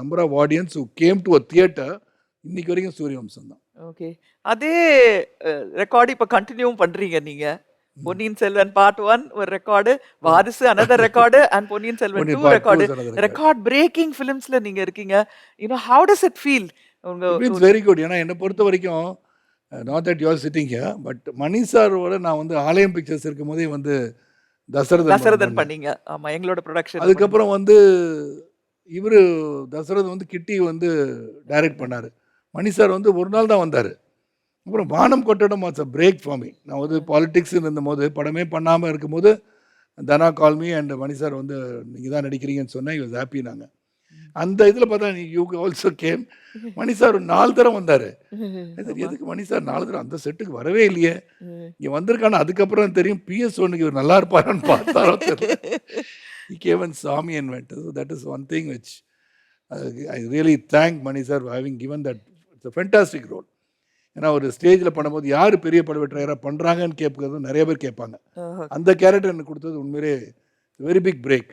Number of audience who came to a theatre இன்னைக்கு வரைக்கும் சூரியவம்சம் தான். ஓகே அதே ரெக்கார்டு இப்ப கண்டினியூ பண்றீங்க நீங்க. பொன்னியின் செல்வன் பார்ட் ஒன் ஒரு record Varisu another record and Ponniyin Selvan two record. Record breaking ஃபிலிம்ஸ்ல நீங்க இருக்கீங்க. You know how does it feel it's very good ஏன்னா என்னை பொறுத்த வரைக்கும் not that you're sitting here but Mani சாரோட நான் வந்து ஆலயம் பிக்சர்ஸ் இருக்கும் போதே வந்து தசரதன் தசரதன். பண்ணீங்க. ஆமா எங்களோட ப்ரொடக்ஷன் அதுக்கப்புறம் வந்து இவர் தசரத் வந்து கிட்டி வந்து டைரக்ட் பண்ணார். மணி சார் வந்து ஒரு நாள் தான் வந்தார். அப்புறம் வானம் கொட்டடம் what's a break for me நான் வந்து பாலிடிக்ஸ் இருந்தபோது படமே பண்ணாமல் இருக்கும்போது தனா call me and Mani sir வந்து நீங்கள் தான் நடிக்கிறீங்கன்னு சொன்னேன். இவர் ஹாப்பி நாங்கள் அந்த இதில் பார்த்தா நீ you also came Mani sir நாலு தரம் வந்தார். எதுக்கு மணி சார் நாலு தரம் அந்த செட்டுக்கு வரவே இல்லையே. இங்கே வந்திருக்கான அதுக்கப்புறம் தெரியும். பிஎஸ் ஒன்னுக்கு இவர் நல்லா இருப்பாரான்னு பார்த்தாரோ தெரியல. And went. So that is one thing which uh, I really thank Mani sir for having given that. It's a fantastic role. ஏன்னா ஒரு ஸ்டேஜில் பண்ணும்போது யார் பெரிய படவெற்றையராக பண்ணுறாங்கன்னு கேட்கறது நிறைய பேர் கேட்பாங்க. அந்த கேரக்டர் எனக்கு கொடுத்தது உண்மையிலே வெரி பிக் பிரேக்